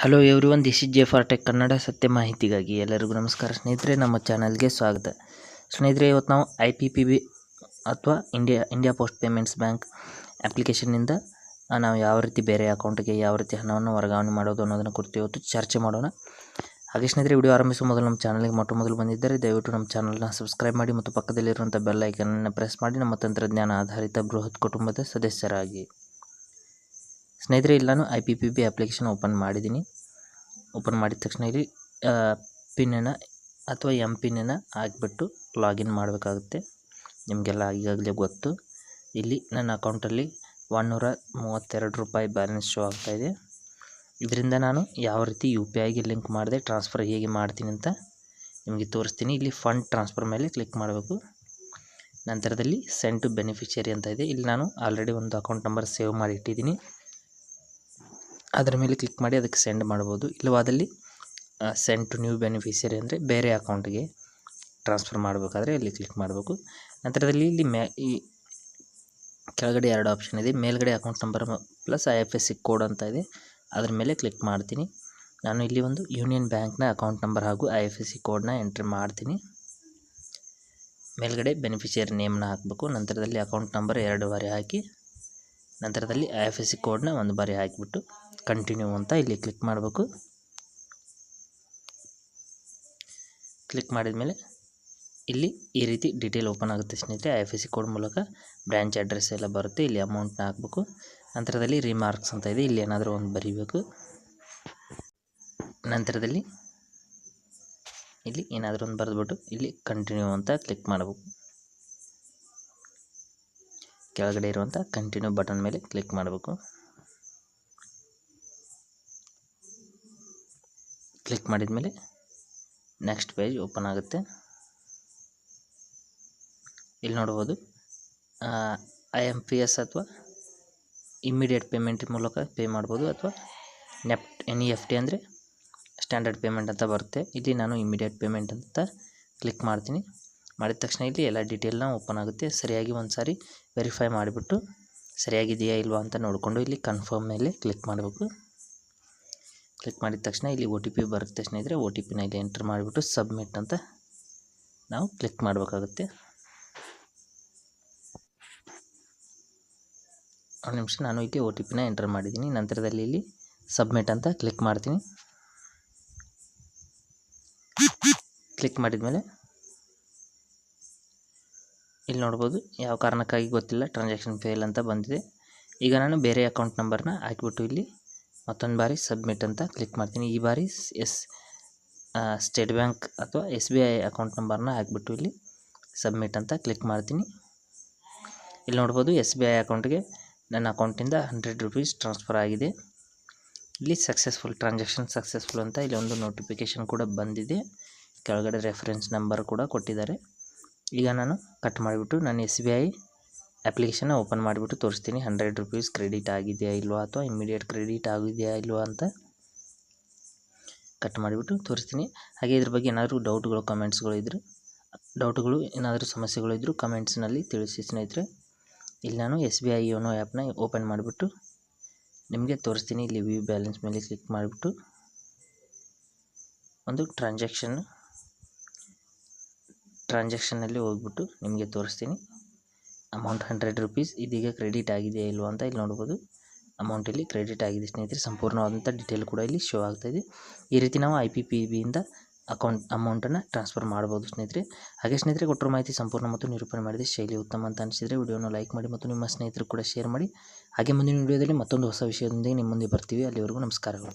Hello everyone this is J for tech Kannada ಸತ್ಯ ಮಾಹಿತಿಗಾಗಿ ಎಲ್ಲರಿಗೂ ನಮಸ್ಕಾರ. ಸ್ನೇಹಿತರೆ, ನಮ್ಮ ಚಾನಲ್ಗೆ ಸ್ವಾಗತ. ಸ್ನೇಹಿತರೆ, ಇವತ್ತು ನಾವು ಐ ಪಿ ಪಿ ಬಿ ಅಥವಾ India India post payments bank ಅಪ್ಲಿಕೇಶನ್ನಿಂದ ನಾವು ಯಾವ ರೀತಿ ಬೇರೆ ಅಕೌಂಟ್ಗೆ ಯಾವ ರೀತಿ ಹಣವನ್ನು ವರ್ಗಾವಣೆ ಮಾಡೋದು ಅನ್ನೋದನ್ನು ಕುರಿತು ಇವತ್ತು ಚರ್ಚೆ ಮಾಡೋಣ. ಹಾಗೆ ಸ್ನೇಹಿತರೆ ವಿಡಿಯೋ ಆರಂಭಿಸುವ ಮೊದಲು ನಮ್ಮ ಚಾನಲ್ಗೆ ಮೊಟ್ಟ ಮೊದಲು ಬಂದಿದ್ದರೆ ದಯವಿಟ್ಟು ನಮ್ಮ ಚಾನಲ್ನ ಸಬ್ಸ್ಕ್ರೈಬ್ ಮಾಡಿ ಮತ್ತು ಪಕ್ಕದಲ್ಲಿರುವಂಥ ಬೆಲ್ ಐಕನನ್ನು ಪ್ರೆಸ್ ಮಾಡಿ. ನಮ್ಮ ತಂತ್ರಜ್ಞಾನ ಆಧಾರಿತ ಬೃಹತ್ ಕುಟುಂಬದ ಸದಸ್ಯರಾಗಿ. ಸ್ನೇಹಿತರೆ ಇಲ್ಲಿ ನಾನು I P P B application open ಮಾಡಿದ್ದೀನಿ. ಓಪನ್ ಮಾಡಿದ ತಕ್ಷಣ ಇಲ್ಲಿ ಪಿನ್ನನ್ನು ಅಥವಾ ಎಂ ಪಿನ್ನನ್ನು ಹಾಕಿಬಿಟ್ಟು ಲಾಗಿನ್ ಮಾಡಬೇಕಾಗುತ್ತೆ. ನಿಮಗೆಲ್ಲ ಈಗಾಗಲೇ ಗೊತ್ತು. ಇಲ್ಲಿ ನನ್ನ ಅಕೌಂಟಲ್ಲಿ ಒನ್ನೂರ ಮೂವತ್ತೆರಡು ರೂಪಾಯಿ ಬ್ಯಾಲೆನ್ಸ್ ಶೋ ಆಗ್ತಾಯಿದೆ ಇದರಿಂದ ನಾನು ಯಾವ ರೀತಿ ಯು ಪಿ ಐಗೆ ಲಿಂಕ್ ಮಾಡಿದೆ ಟ್ರಾನ್ಸ್ಫರ್ ಹೇಗೆ ಮಾಡ್ತೀನಿ ಅಂತ ನಿಮಗೆ ತೋರಿಸ್ತೀನಿ. ಇಲ್ಲಿ ಫಂಡ್ ಟ್ರಾನ್ಸ್ಫರ್ ಮೇಲೆ ಕ್ಲಿಕ್ ಮಾಡಬೇಕು. ನಂತರದಲ್ಲಿ ಸೆಂಡ್ ಟು ಬೆನಿಫಿಷಿಯರಿ ಅಂತ ಇದೆ. ಇಲ್ಲಿ ನಾನು ಆಲ್ರೆಡಿ ಒಂದು ಅಕೌಂಟ್ ನಂಬರ್ ಸೇವ್ ಮಾಡಿ ಇಟ್ಟಿದ್ದೀನಿ. ಅದರ ಮೇಲೆ ಕ್ಲಿಕ್ ಮಾಡಿ ಅದಕ್ಕೆ ಸೆಂಡ್ ಮಾಡ್ಬೋದು. ಇಲ್ಲವಾದಲ್ಲಿ ಸೆಂಡ್ ಟು ನ್ಯೂ ಬೆನಿಫಿಷರಿ ಅಂದರೆ ಬೇರೆ ಅಕೌಂಟ್ಗೆ ಟ್ರಾನ್ಸ್ಫರ್ ಮಾಡಬೇಕಾದ್ರೆ ಇಲ್ಲಿ ಕ್ಲಿಕ್ ಮಾಡಬೇಕು. ನಂತರದಲ್ಲಿ ಇಲ್ಲಿ ಮ್ಯಾ ಈ ಕೆಳಗಡೆ ಎರಡು ಆಪ್ಷನ್ ಇದೆ. ಮೇಲ್ಗಡೆ account number plus I F S C code ಅಂತ ಇದೆ. ಅದರ ಮೇಲೆ ಕ್ಲಿಕ್ ಮಾಡ್ತೀನಿ. ನಾನು ಇಲ್ಲಿ ಒಂದು ಯೂನಿಯನ್ ಬ್ಯಾಂಕ್ನ ಅಕೌಂಟ್ ನಂಬರ್ ಹಾಗೂ ಐ ಎಫ್ ಎಸ್ ಸಿ ಕೋಡ್ನ ಎಂಟ್ರಿ ಮಾಡ್ತೀನಿ. ಮೇಲ್ಗಡೆ ಬೆನಿಫಿಷಿಯರಿ ನೇಮ್ನ ಹಾಕಬೇಕು. ನಂತರದಲ್ಲಿ ಅಕೌಂಟ್ ನಂಬರ್ ಎರಡು ಬಾರಿ ಹಾಕಿ, ನಂತರದಲ್ಲಿ ಐ ಎಫ್ ಎಸ್ ಸಿ ಕೋಡ್ನ ಒಂದು ಬಾರಿ ಹಾಕಿಬಿಟ್ಟು ಕಂಟಿನ್ಯೂ ಅಂತ ಇಲ್ಲಿ ಕ್ಲಿಕ್ ಮಾಡಬೇಕು. ಕ್ಲಿಕ್ ಮಾಡಿದ ಮೇಲೆ ಇಲ್ಲಿ ಈ ರೀತಿ ಡೀಟೇಲ್ ಓಪನ್ ಆಗುತ್ತೆ ಸ್ನೇಹಿತರೆ. I F S C code ಮೂಲಕ ಬ್ರ್ಯಾಂಚ್ ಅಡ್ರೆಸ್ ಎಲ್ಲ ಬರುತ್ತೆ. ಇಲ್ಲಿ ಅಮೌಂಟ್ನ ಹಾಕಬೇಕು. ನಂತರದಲ್ಲಿ ರಿಮಾರ್ಕ್ಸ್ ಅಂತ ಇದೆ. ಇಲ್ಲಿ ಏನಾದರೂ ಒಂದು ಬರೀಬೇಕು. ನಂತರದಲ್ಲಿ ಇಲ್ಲಿ ಏನಾದರೂ ಒಂದು ಬರೆದ್ಬಿಟ್ಟು ಇಲ್ಲಿ ಕಂಟಿನ್ಯೂ ಅಂತ ಕ್ಲಿಕ್ ಮಾಡಬೇಕು. ಕೆಳಗಡೆ ಇರುವಂಥ ಕಂಟಿನ್ಯೂ ಬಟನ್ ಮೇಲೆ ಕ್ಲಿಕ್ ಮಾಡಬೇಕು. ಕ್ಲಿಕ್ ಮಾಡಿದ ಮೇಲೆ ನೆಕ್ಸ್ಟ್ ಪೇಜ್ ಓಪನ್ ಆಗುತ್ತೆ. ಇಲ್ಲಿ ನೋಡ್ಬೋದು ಐ ಎಂ ಪಿ ಎಸ್ ಅಥವಾ ಇಮ್ಮಿಡಿಯೇಟ್ ಪೇಮೆಂಟ್ ಮೂಲಕ ಪೇ ಮಾಡ್ಬೋದು ಅಥವಾ NEFT N E F T ಅಂದರೆ ಸ್ಟ್ಯಾಂಡರ್ಡ್ ಪೇಮೆಂಟ್ ಅಂತ ಬರುತ್ತೆ. ಇಲ್ಲಿ ನಾನು ಇಮ್ಮಿಡಿಯೇಟ್ ಪೇಮೆಂಟ್ ಅಂತ ಕ್ಲಿಕ್ ಮಾಡ್ತೀನಿ. ಮಾಡಿದ ತಕ್ಷಣ ಇಲ್ಲಿ ಎಲ್ಲ ಡೀಟೇಲ್ನ ಓಪನ್ ಆಗುತ್ತೆ. ಸರಿಯಾಗಿ ಒಂದು ಸಾರಿ ವೆರಿಫೈ ಮಾಡಿಬಿಟ್ಟು, ಸರಿಯಾಗಿದೆಯಾ ಇಲ್ವಾ ಅಂತ ನೋಡಿಕೊಂಡು ಇಲ್ಲಿ ಕನ್ಫರ್ಮ್ ಮೇಲೆ ಕ್ಲಿಕ್ ಮಾಡಬೇಕು. ಕ್ಲಿಕ್ ಮಾಡಿದ ತಕ್ಷಣ ಇಲ್ಲಿ ಒ ಟಿ ಪಿ ಬರದ ತಕ್ಷಣ ಇದ್ದರೆ ಒ ಟಿ ಪಿನ ಇಲ್ಲಿ ಎಂಟ್ರ್ ಮಾಡಿಬಿಟ್ಟು ಸಬ್ಮಿಟ್ ಅಂತ ನಾವು ಕ್ಲಿಕ್ ಮಾಡಬೇಕಾಗುತ್ತೆ. ಒಂದು ನಿಮಿಷ, ನಾನು ಇಲ್ಲಿ ಒ ಟಿ ಪಿನ ಎಂಟ್ರ್ ಮಾಡಿದ್ದೀನಿ. ನಂತರದಲ್ಲಿ ಇಲ್ಲಿ ಸಬ್ಮಿಟ್ ಅಂತ ಕ್ಲಿಕ್ ಮಾಡ್ತೀನಿ. ಕ್ಲಿಕ್ ಮಾಡಿದ ಮೇಲೆ ಇಲ್ಲಿ ನೋಡ್ಬೋದು, ಯಾವ ಕಾರಣಕ್ಕಾಗಿ ಗೊತ್ತಿಲ್ಲ ಟ್ರಾನ್ಸಾಕ್ಷನ್ ಫೇಲ್ ಅಂತ ಬಂದಿದೆ. ಈಗ ನಾನು ಬೇರೆ ಅಕೌಂಟ್ ನಂಬರ್ನ ಹಾಕಿಬಿಟ್ಟು ಇಲ್ಲಿ ಮತ್ತೊಂದು ಬಾರಿ ಸಬ್ಮಿಟ್ ಅಂತ ಕ್ಲಿಕ್ ಮಾಡ್ತೀನಿ. ಈ ಬಾರಿ ಎಸ್ ಸ್ಟೇಟ್ ಬ್ಯಾಂಕ್ ಅಥವಾ ಎಸ್ ಬಿ ಐ ಅಕೌಂಟ್ ನಂಬರ್ನ ಹಾಕ್ಬಿಟ್ಟು ಇಲ್ಲಿ ಸಬ್ಮಿಟ್ ಅಂತ ಕ್ಲಿಕ್ ಮಾಡ್ತೀನಿ. ಇಲ್ಲಿ ನೋಡ್ಬೋದು ಎಸ್ ಬಿ ಐ ಅಕೌಂಟ್ಗೆ ನನ್ನ ಅಕೌಂಟಿಂದ ಹಂಡ್ರೆಡ್ ರುಪೀಸ್ ಟ್ರಾನ್ಸ್ಫರ್ ಆಗಿದೆ. ಇಲ್ಲಿ ಸಕ್ಸಸ್ಫುಲ್, ಟ್ರಾನ್ಸಾಕ್ಷನ್ ಸಕ್ಸಸ್ಫುಲ್ ಅಂತ ಇಲ್ಲಿ ಒಂದು ನೋಟಿಫಿಕೇಷನ್ ಕೂಡ ಬಂದಿದೆ. ಕೆಳಗಡೆ ರೆಫರೆನ್ಸ್ ನಂಬರ್ ಕೂಡ ಕೊಟ್ಟಿದ್ದಾರೆ. ಈಗ ನಾನು ಕಟ್ ಮಾಡಿಬಿಟ್ಟು ನಾನು ಎಸ್ ಬಿ ಐ ಅಪ್ಲಿಕೇಶನ್ನ ಓಪನ್ ಮಾಡಿಬಿಟ್ಟು ತೋರಿಸ್ತೀನಿ. ಹಂಡ್ರೆಡ್ ರುಪೀಸ್ ಕ್ರೆಡಿಟ್ ಆಗಿದೆಯಾ ಇಲ್ವಾ ಅಥವಾ ಇಮ್ಮಿಡಿಯೇಟ್ ಕ್ರೆಡಿಟ್ ಆಗಿದೆಯಾ ಇಲ್ವಾ ಅಂತ ಕಟ್ ಮಾಡಿಬಿಟ್ಟು ತೋರಿಸ್ತೀನಿ. ಹಾಗೆ ಇದ್ರ ಬಗ್ಗೆ ಏನಾದರೂ ಡೌಟ್ಗಳು ಕಮೆಂಟ್ಸ್ಗಳು ಇದ್ದರೆ ಡೌಟ್ಗಳು ಏನಾದರೂ ಸಮಸ್ಯೆಗಳು ಇದ್ದರೂ ಕಮೆಂಟ್ಸ್ನಲ್ಲಿ ತಿಳಿಸಿ ಸ್ನೇಹಿತರೆ. ಇಲ್ಲಿ ನಾನು ಎಸ್ ಬಿ ಐ ಯೋನೋ ಆ್ಯಪ್ನ ಓಪನ್ ಮಾಡಿಬಿಟ್ಟು ನಿಮಗೆ ತೋರಿಸ್ತೀನಿ. ಇಲ್ಲಿ ವ್ಯೂ ಬ್ಯಾಲೆನ್ಸ್ ಮೇಲೆ ಕ್ಲಿಕ್ ಮಾಡಿಬಿಟ್ಟು ಒಂದು ಟ್ರಾನ್ಸಾಕ್ಷನ್ ಟ್ರಾನ್ಸಾಕ್ಷನ್ನಲ್ಲಿ ಹೋಗ್ಬಿಟ್ಟು ನಿಮಗೆ ತೋರಿಸ್ತೀನಿ. ಅಮೌಂಟ್ ಹಂಡ್ರೆಡ್ ರುಪೀಸ್ ಇದೀಗ ಕ್ರೆಡಿಟ್ ಆಗಿದೆಯಾ ಇಲ್ವಾ ಅಂತ ಇಲ್ಲಿ ನೋಡ್ಬೋದು. ಅಮೌಂಟ್ ಇಲ್ಲಿ ಕ್ರೆಡಿಟ್ ಆಗಿದೆ ಸ್ನೇಹಿತರೆ. ಸಂಪೂರ್ಣವಾದಂಥ ಡೀಟೇಲ್ ಕೂಡ ಇಲ್ಲಿ ಶೋ ಆಗ್ತಾಯಿದೆ ಈ ರೀತಿ ನಾವು ಐ ಪಿ ಪಿ ಬಿಯಿಂದ ಅಕೌಂಟ್ ಅಮೌಂಟನ್ನು ಟ್ರಾನ್ಸ್ಫರ್ ಮಾಡ್ಬೋದು ಸ್ನೇಹಿತರೆ. ಹಾಗೆ ಸ್ನೇಹಿತರೆ, ಕೊಟ್ಟರು ಮಾಹಿತಿ ಸಂಪೂರ್ಣ ಮತ್ತು ನಿರೂಪಣೆ ಮಾಡಿದೆ ಶೈಲಿ ಉತ್ತಮ ಅಂತ ಅನಿಸಿದರೆ ವಿಡಿಯೋನ ಲೈಕ್ ಮಾಡಿ ಮತ್ತು ನಿಮ್ಮ ಸ್ನೇಹಿತರು ಕೂಡ ಶೇರ್ ಮಾಡಿ. ಹಾಗೆ ಮುಂದಿನ ವಿಡಿಯೋದಲ್ಲಿ ಮತ್ತೊಂದು ಹೊಸ ವಿಷಯದೊಂದಿಗೆ ನಿಮ್ಮ ಮುಂದೆ ಬರ್ತೀವಿ. ಅಲ್ಲಿವರೆಗೂ ನಮಸ್ಕಾರಗಳು.